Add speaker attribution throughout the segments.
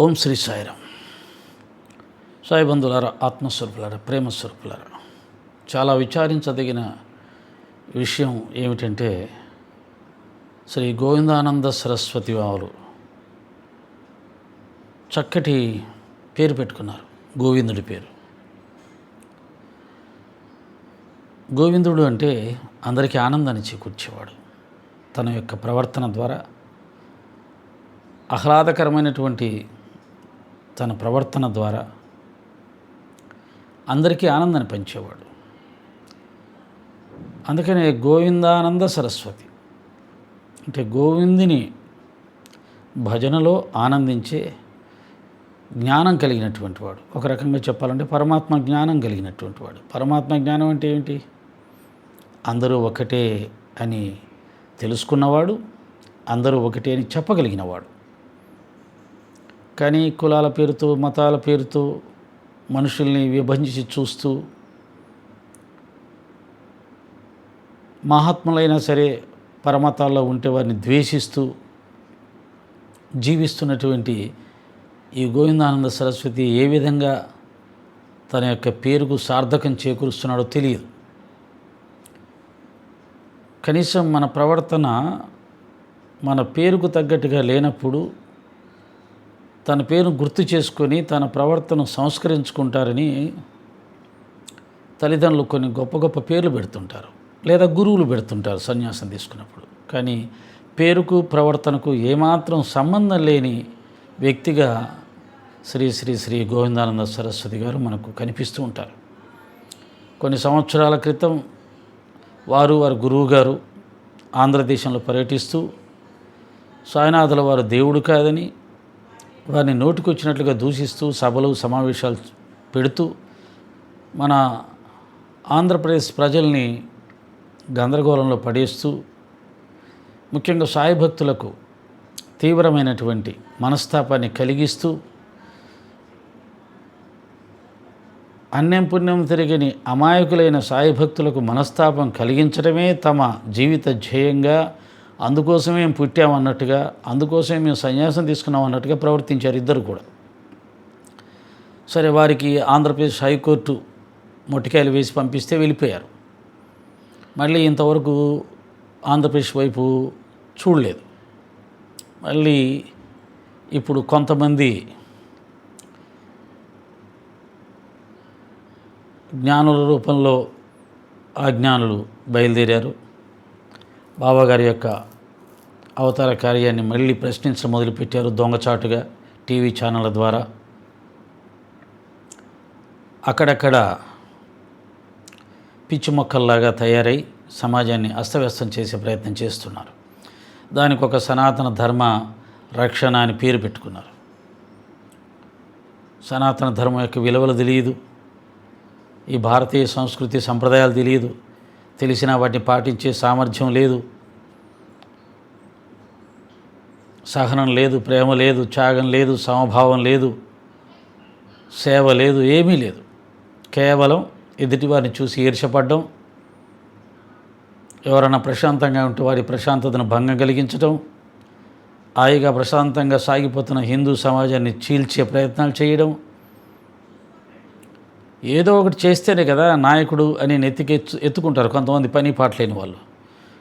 Speaker 1: ఓం శ్రీ సాయిరామ్. సాయి బంధువులారా ఆత్మస్వరూపులారా ప్రేమస్వరూపులారా చాలా విచారించదగిన విషయం ఏమిటంటే శ్రీ గోవిందానంద సరస్వతి వారు చక్కటి పేరు పెట్టుకున్నారు గోవిందుడి పేరు. గోవిందుడు అంటే అందరికీ ఆనందాన్ని చేకూర్చేవాడు. తన యొక్క ప్రవర్తన ద్వారా ఆహ్లాదకరమైనటువంటి తన ప్రవర్తన ద్వారా అందరికీ ఆనందాన్ని పంచేవాడు. అందుకనే గోవిందానంద సరస్వతి అంటే గోవిందుని భజనలో ఆనందించే జ్ఞానం కలిగినటువంటి వాడు. ఒక రకంగా చెప్పాలంటే పరమాత్మ జ్ఞానం కలిగినటువంటి వాడు. పరమాత్మ జ్ఞానం అంటే ఏమిటి అందరూ ఒకటే అని తెలుసుకున్నవాడు అందరూ ఒకటే అని చెప్పగలిగినవాడు. కానీ కులాల పేరుతో మతాల పేరుతో మనుషుల్ని విభజించి చూస్తూ మహాత్ములైనా సరే పరమతాల్లో ఉంటే వారిని ద్వేషిస్తూ జీవిస్తున్నటువంటి ఈ గోవిందానంద సరస్వతి ఏ విధంగా తన యొక్క పేరుకు సార్థకం చేకూరుస్తున్నాడో తెలియదు. కనీసం మన ప్రవర్తన మన పేరుకు తగ్గట్టుగా లేనప్పుడు తన పేరును గుర్తు చేసుకొని తన ప్రవర్తన సంస్కరించుకుంటారని తల్లిదండ్రులు కొన్ని గొప్ప గొప్ప పేర్లు పెడుతుంటారు. లేదా గురువులు పెడుతుంటారు సన్యాసం తీసుకున్నప్పుడు. కానీ పేరుకు ప్రవర్తనకు ఏమాత్రం సంబంధం లేని వ్యక్తిగా శ్రీ శ్రీ శ్రీ గోవిందానంద సరస్వతి గారు మనకు కనిపిస్తూ ఉంటారు. కొన్ని సంవత్సరాల క్రితం వారు వారి గురువు గారు ఆంధ్రదేశంలో పర్యటిస్తూ సాయినాథుల వారు దేవుడు కాదని వారిని నోటికొచ్చినట్లుగా దూషిస్తూ సభలు సమావేశాలు పెడుతూ మన ఆంధ్రప్రదేశ్ ప్రజల్ని గందరగోళంలో పడేస్తూ ముఖ్యంగా సాయి భక్తులకు తీవ్రమైనటువంటి మనస్తాపాన్ని కలిగిస్తూ అన్యం పుణ్యం తిరిగిని అమాయకులైన సాయి భక్తులకు మనస్తాపం కలిగించడమే తమ జీవిత ధ్యేయంగా అందుకోసమే మేము పుట్టామన్నట్టుగా అందుకోసమే మేము సన్యాసం తీసుకున్నాం అన్నట్టుగా ప్రవర్తించారు ఇద్దరు కూడా. సరే వారికి ఆంధ్రప్రదేశ్ హైకోర్టు మొట్టికాయలు వేసి పంపిస్తే వెళ్ళిపోయారు. మళ్ళీ ఇంతవరకు ఆంధ్రప్రదేశ్ వైపు చూడలేదు. మళ్ళీ ఇప్పుడు కొంతమంది జ్ఞానుల రూపంలో ఆ జ్ఞానులు బయలుదేరారు. బాబాగారి యొక్క అవతార కార్యాన్ని మళ్ళీ ప్రశ్నించడం మొదలుపెట్టారు దొంగచాటుగా టీవీ ఛానళ్ళ ద్వారా. అక్కడక్కడ పిచ్చి మొక్కల్లాగా తయారై సమాజాన్ని అస్తవ్యస్తం చేసే ప్రయత్నం చేస్తున్నారు. దానికి ఒక సనాతన ధర్మ రక్షణ అని పేరు పెట్టుకున్నారు. సనాతన ధర్మం యొక్క విలువలు తెలియదు. ఈ భారతీయ సంస్కృతి సంప్రదాయాలు తెలియదు. తెలిసినా వాటిని పాటించే సామర్థ్యం లేదు. సహనం లేదు ప్రేమ లేదు త్యాగం లేదు సమభావం లేదు సేవ లేదు ఏమీ లేదు. కేవలం ఎదుటివారిని చూసి ఈర్షపడడం ఎవరైనా ప్రశాంతంగా ఉంటే వారి ప్రశాంతతను భంగం కలిగించడం హాయిగా ప్రశాంతంగా సాగిపోతున్న హిందూ సమాజాన్ని చీల్చే ప్రయత్నాలు చేయడం ఏదో ఒకటి చేస్తేనే కదా నాయకుడు అని నెత్తికి ఎత్తుకుంటారు కొంతమంది పని పాట లేని వాళ్ళు.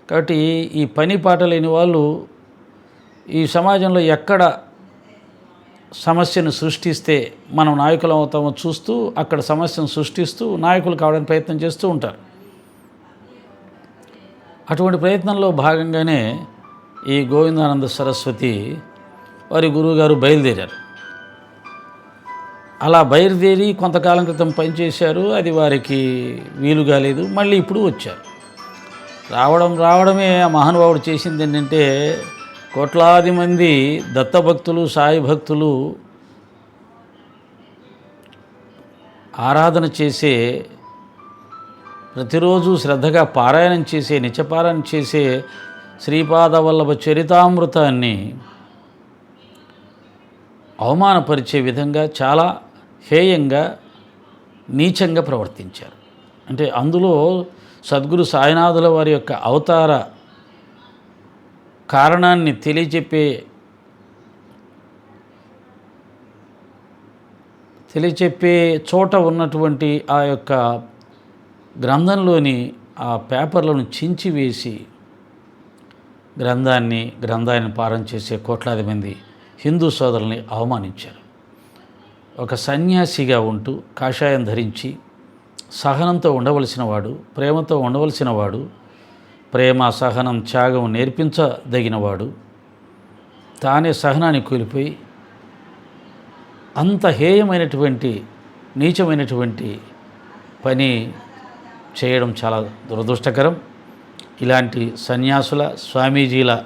Speaker 1: కాబట్టి ఈ పని పాట లేని వాళ్ళు ఈ సమాజంలో ఎక్కడ సమస్యను సృష్టిస్తే మనం నాయకులు అవుతామో చూస్తూ అక్కడ సమస్యను సృష్టిస్తూ నాయకులు కావడానికి ప్రయత్నం చేస్తూ ఉంటారు. అటువంటి ప్రయత్నంలో భాగంగానే ఈ గోవిందానంద సరస్వతి వారి గురువుగారు బయలుదేరారు. అలా బయలుదేరి కొంతకాలం క్రితం పనిచేశారు. అది వారికి వీలు కాలేదు మళ్ళీ ఇప్పుడు వచ్చారు. రావడం రావడమే ఆ మహానుభావుడు చేసింది ఏంటంటే కోట్లాది మంది దత్తభక్తులు సాయి భక్తులు ఆరాధన చేసే ప్రతిరోజు శ్రద్ధగా పారాయణం చేసే నిత్యపారాయణ చేసే శ్రీపాద వల్లభ చరితామృతాన్ని అవమానపరిచే విధంగా చాలా హేయంగా నీచంగా ప్రవర్తించారు. అంటే అందులో సద్గురు సాయినాథుల వారి యొక్క అవతార కారణాన్ని తెలియచెప్పే తెలియచెప్పే చోట ఉన్నటువంటి ఆ యొక్క గ్రంథంలోని ఆ పేపర్లను చించివేసి గ్రంథాన్ని గ్రంథాన్ని పారం చేసే కోట్లాది మంది హిందూ సోదరుల్ని అవమానించారు. ఒక సన్యాసిగా ఉంటూ కాషాయం ధరించి సహనంతో ఉండవలసిన వాడు ప్రేమతో ఉండవలసిన వాడు ప్రేమ సహనం త్యాగం నేర్పించదగినవాడు తానే సహనాన్ని కూలిపోయి అంత హేయమైనటువంటి నీచమైనటువంటి పని చేయడం చాలా దురదృష్టకరం. ఇలాంటి సన్యాసుల స్వామీజీల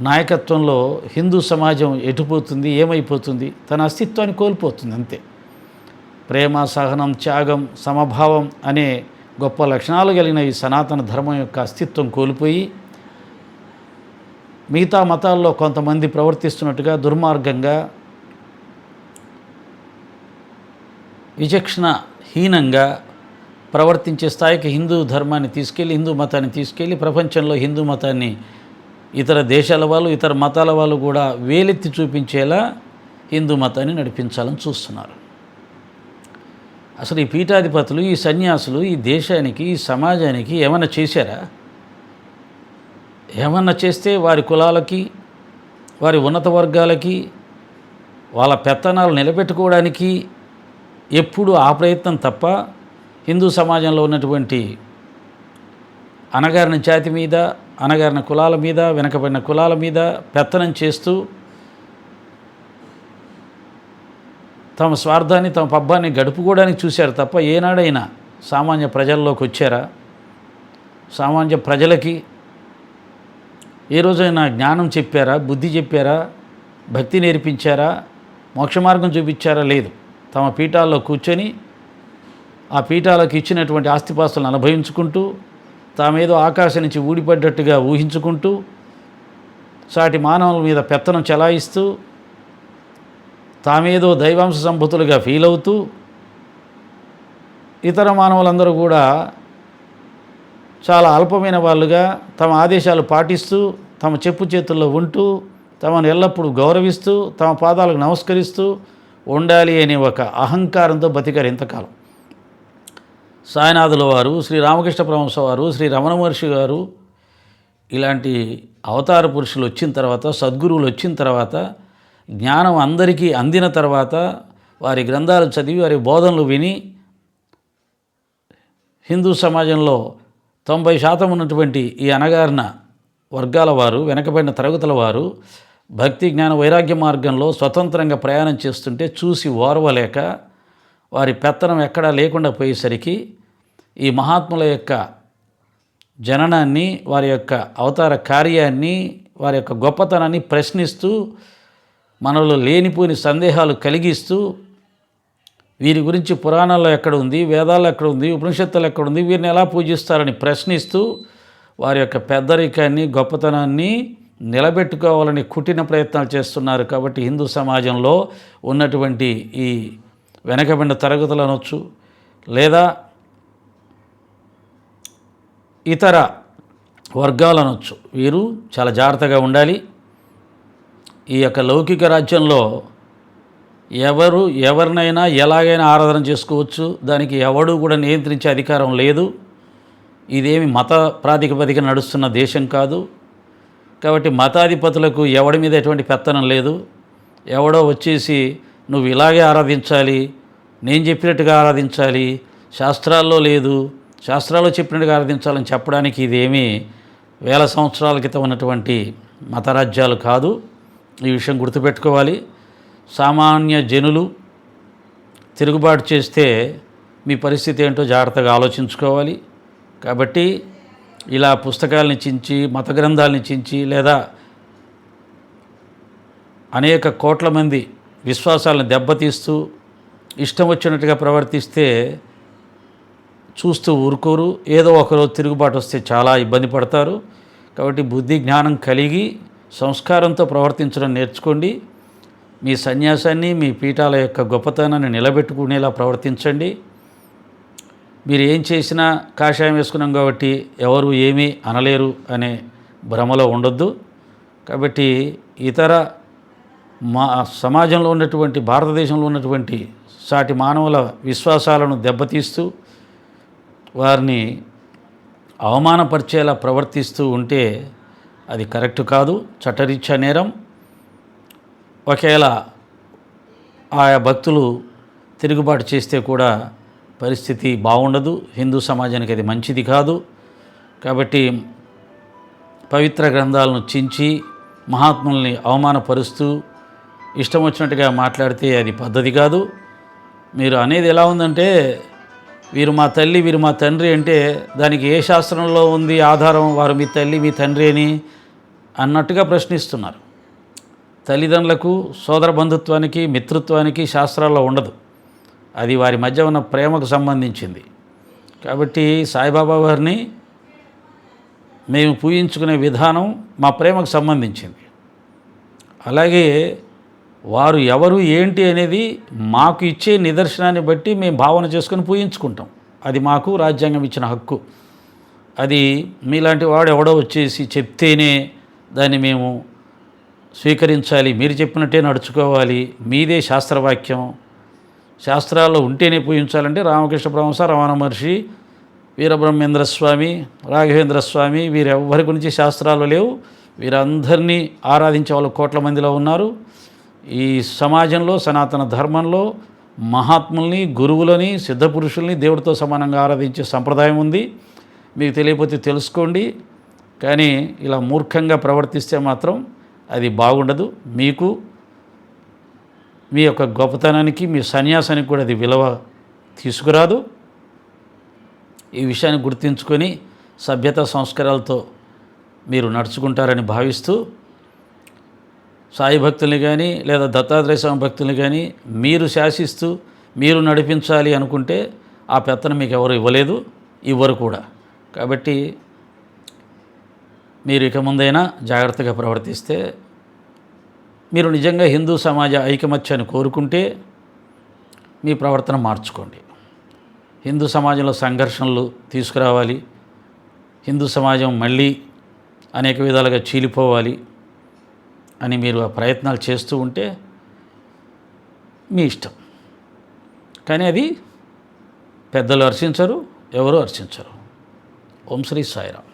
Speaker 1: నాయకత్వంలో హిందూ సమాజం ఎటుపోతుంది ఏమైపోతుంది తన అస్తిత్వాన్ని కోల్పోతుంది అంతే. ప్రేమ సహనం త్యాగం సమభావం అనే గొప్ప లక్షణాలు కలిగిన ఈ సనాతన ధర్మం యొక్క అస్తిత్వం కోల్పోయి మిగతా మతాల్లో కొంతమంది ప్రవర్తిస్తున్నట్టుగా దుర్మార్గంగా విచక్షణ హీనంగా ప్రవర్తించే స్థాయికి హిందూ ధర్మాన్ని తీసుకెళ్ళి హిందూ మతాన్ని తీసుకెళ్ళి ప్రపంచంలో హిందూ మతాన్ని ఇతర దేశాల వాళ్ళు ఇతర మతాల వాళ్ళు కూడా వేలెత్తి చూపించేలా హిందూ మతాన్ని నడిపించాలని చూస్తున్నారు. అసలు ఈ పీఠాధిపతులు ఈ సన్యాసులు ఈ దేశానికి ఈ సమాజానికి ఏమైనా చేశారా? ఏమన్నా చేస్తే వారి కులాలకి వారి ఉన్నత వర్గాలకి వాళ్ళ పెత్తనాలు నిలబెట్టుకోవడానికి ఎప్పుడు ఆ ప్రయత్నం తప్ప హిందూ సమాజంలో ఉన్నటువంటి అనగారిన జాతి మీద అనగారిన కులాల మీద వెనకబడిన కులాల మీద పెత్తనం చేస్తూ తమ స్వార్థాన్ని తమ పబ్బాన్ని గడుపుకోవడానికి చూశారు తప్ప ఏనాడైనా సామాన్య ప్రజల్లోకి వచ్చారా? సామాన్య ప్రజలకి ఏ రోజైనా జ్ఞానం చెప్పారా? బుద్ధి చెప్పారా? భక్తి నేర్పించారా? మోక్ష మార్గం చూపించారా? లేదు. తమ పీఠాల్లో కూర్చొని ఆ పీఠాలకు ఇచ్చినటువంటి ఆస్తిపాస్తులను అనుభవించుకుంటూ తామేదో ఆకాశం నుంచి ఊడిపడ్డట్టుగా ఊహించుకుంటూ సాటి మానవుల మీద పెత్తనం చెలాయిస్తూ తామేదో దైవాంశ సంభూతులుగా ఫీల్ అవుతూ ఇతర మానవులందరూ కూడా చాలా అల్పమైన వాళ్ళుగా తమ ఆదేశాలు పాటిస్తూ తమ చెప్పు చేతుల్లో ఉంటూ తమను ఎల్లప్పుడూ గౌరవిస్తూ తమ పాదాలకు నమస్కరిస్తూ ఉండాలి అనే ఒక అహంకారంతో బతికారు ఇంతకాలం. సాయినాథుల వారు శ్రీ రామకృష్ణ పరమహంస వారు శ్రీ రమణ మహర్షి గారు ఇలాంటి అవతార పురుషులు వచ్చిన తర్వాత సద్గురువులు వచ్చిన తర్వాత జ్ఞానం అందరికీ అందిన తర్వాత వారి గ్రంథాలు చదివి వారి బోధనలు విని హిందూ సమాజంలో తొంభై శాతం ఉన్నటువంటి ఈ అనగారిన వర్గాల వారు వెనకబడిన తరగతుల వారు భక్తి జ్ఞాన వైరాగ్య మార్గంలో స్వతంత్రంగా ప్రయాణం చేస్తుంటే చూసి ఓర్వలేక వారి పెత్తనం ఎక్కడా లేకుండా పోయేసరికి ఈ మహాత్ముల యొక్క జననాన్ని వారి యొక్క అవతార కార్యాన్ని వారి యొక్క గొప్పతనాన్ని ప్రశ్నిస్తూ మనలో లేనిపోని సందేహాలు కలిగిస్తూ వీరి గురించి పురాణాల్లో ఎక్కడ ఉంది వేదాల్లో ఎక్కడ ఉంది ఉపనిషత్తులు ఎక్కడ ఉంది వీరిని ఎలా పూజిస్తారని ప్రశ్నిస్తూ వారి యొక్క పెద్దరికాన్ని గొప్పతనాన్ని నిలబెట్టుకోవాలని కుట్టిన ప్రయత్నాలు చేస్తున్నారు కాబట్టి హిందూ సమాజంలో ఉన్నటువంటి ఈ వెనకబడిన తరగతులు అనొచ్చు లేదా ఇతర వర్గాలు అనొచ్చు వీరు చాలా జాగ్రత్తగా ఉండాలి. ఈ యొక్క లౌకిక రాజ్యంలో ఎవరు ఎవరినైనా ఎలాగైనా ఆరాధన చేసుకోవచ్చు. దానికి ఎవడు కూడా నియంత్రించే అధికారం లేదు. ఇదేమి మత ప్రాతిపదిక నడుస్తున్న దేశం కాదు. కాబట్టి మతాధిపతులకు ఎవడి మీద ఎటువంటి పెత్తనం లేదు. ఎవడో వచ్చేసి నువ్వు ఇలాగే ఆరాధించాలి నేను చెప్పినట్టుగా ఆరాధించాలి శాస్త్రాల్లో లేదు శాస్త్రాలు చెప్పినట్టుగా ఆరాధించాలని చెప్పడానికి ఇదేమీ వేల సంవత్సరాల క్రితం ఉన్నటువంటి మతరాజ్యాలు కాదు. ఈ విషయం గుర్తుపెట్టుకోవాలి. సామాన్య జనులు తిరుగుబాటు చేస్తే మీ పరిస్థితి ఏంటో జాగ్రత్తగా ఆలోచించుకోవాలి. కాబట్టి ఇలా పుస్తకాలని చించి మత గ్రంథాలని చించి లేదా అనేక కోట్ల మంది విశ్వాసాలను దెబ్బతీస్తూ ఇష్టం వచ్చినట్టుగా ప్రవర్తిస్తే చూస్తూ ఊరుకోరు. ఏదో ఒకరోజు తిరుగుబాటు వస్తే చాలా ఇబ్బంది పడతారు. కాబట్టి బుద్ధి జ్ఞానం కలిగి సంస్కారంతో ప్రవర్తించడం నేర్చుకోండి. మీ సన్యాసాన్ని మీ పీఠాల యొక్క గొప్పతనాన్ని నిలబెట్టుకునేలా ప్రవర్తించండి. మీరు ఏం చేసినా కాషాయం వేసుకున్నాం కాబట్టి ఎవరు ఏమీ అనలేరు అనే భ్రమలో ఉండొద్దు. కాబట్టి ఇతర మా సమాజంలో ఉన్నటువంటి భారతదేశంలో ఉన్నటువంటి సాటి మానవుల విశ్వాసాలను దెబ్బతీస్తూ వారిని అవమానపరిచేలా ప్రవర్తిస్తూ ఉంటే అది కరెక్ట్ కాదు. చట్టరీత్యా నేరం. ఒకవేళ ఆయా భక్తులు తిరుగుబాటు చేస్తే కూడా పరిస్థితి బాగుండదు. హిందూ సమాజానికి అది మంచిది కాదు. కాబట్టి పవిత్ర గ్రంథాలను చించి మహాత్ముల్ని అవమానపరుస్తూ ఇష్టం వచ్చినట్టుగా మాట్లాడితే అది పద్ధతి కాదు. మీరు అనేది ఎలా ఉందంటే వీరు మా తల్లి వీరు మా తండ్రి అంటే దానికి ఏ శాస్త్రంలో ఉంది ఆధారం? వారు మీ తల్లి మీ తండ్రి అని అన్నట్టుగా ప్రశ్నిస్తున్నారు. తల్లిదండ్రులకు సోదర బంధుత్వానికి మిత్రత్వానికి శాస్త్రాల్లో ఉండదు. అది వారి మధ్య ఉన్న ప్రేమకు సంబంధించింది. కాబట్టి సాయిబాబా వారిని మేము పూజించుకునే విధానం మా ప్రేమకు సంబంధించింది. అలాగే వారు ఎవరు ఏంటి అనేది మాకు ఇచ్చే నిదర్శనాన్ని బట్టి మేము భావన చేసుకొని పూజించుకుంటాం. అది మాకు రాజ్యాంగం ఇచ్చిన హక్కు. అది మీలాంటి వాడు ఎవడో వచ్చేసి చెప్తేనే దాన్ని మేము స్వీకరించాలి మీరు చెప్పినట్టే నడుచుకోవాలి మీదే శాస్త్రవాక్యం. శాస్త్రాల్లో ఉంటేనే పూజించాలంటే రామకృష్ణ పరమహంస రమణ మహర్షి వీరబ్రహ్మేంద్ర స్వామి రాఘవేంద్ర స్వామి వీరెవ్వరి గురించి శాస్త్రాలు లేవు. వీరందరినీ ఆరాధించే వాళ్ళు కోట్ల మందిలో ఉన్నారు. ఈ సమాజంలో సనాతన ధర్మంలో మహాత్ముల్ని గురువులని సిద్ధపురుషుల్ని దేవుడితో సమానంగా ఆరాధించే సంప్రదాయం ఉంది. మీకు తెలియకపోతే తెలుసుకోండి. కానీ ఇలా మూర్ఖంగా ప్రవర్తిస్తే మాత్రం అది బాగుండదు. మీకు మీ యొక్క గొప్పతనానికి మీ సన్యాసానికి కూడా అది విలువ తీసుకురాదు. ఈ విషయాన్ని గుర్తుంచుకొని సభ్యత సంస్కారాలతో మీరు నడుచుకుంటారని భావిస్తూ సాయి భక్తుల్ని కానీ లేదా దత్తాత్రేయ స్వామి భక్తుల్ని కానీ మీరు శాసిస్తూ మీరు నడిపించాలి అనుకుంటే ఆ పెత్తనం మీకు ఎవరు ఇవ్వలేదు ఇవ్వరు కూడా. కాబట్టి మీరు ఇక ముందైనా జాగ్రత్తగా ప్రవర్తిస్తే మీరు నిజంగా హిందూ సమాజ ఐకమత్యాన్ని కోరుకుంటే మీ ప్రవర్తన మార్చుకోండి. హిందూ సమాజంలో సంఘర్షణలు తీసుకురావాలి. హిందూ సమాజం మళ్ళీ అనేక విధాలుగా చీలిపోవాలి. అని మీరు ఆ ప్రయత్నాలు చేస్తూ ఉంటే మీ ఇష్టం. కానీ అది పెద్దలు హర్షించరు ఎవరు హర్షించరు. ఓం శ్రీ సాయిరామ్.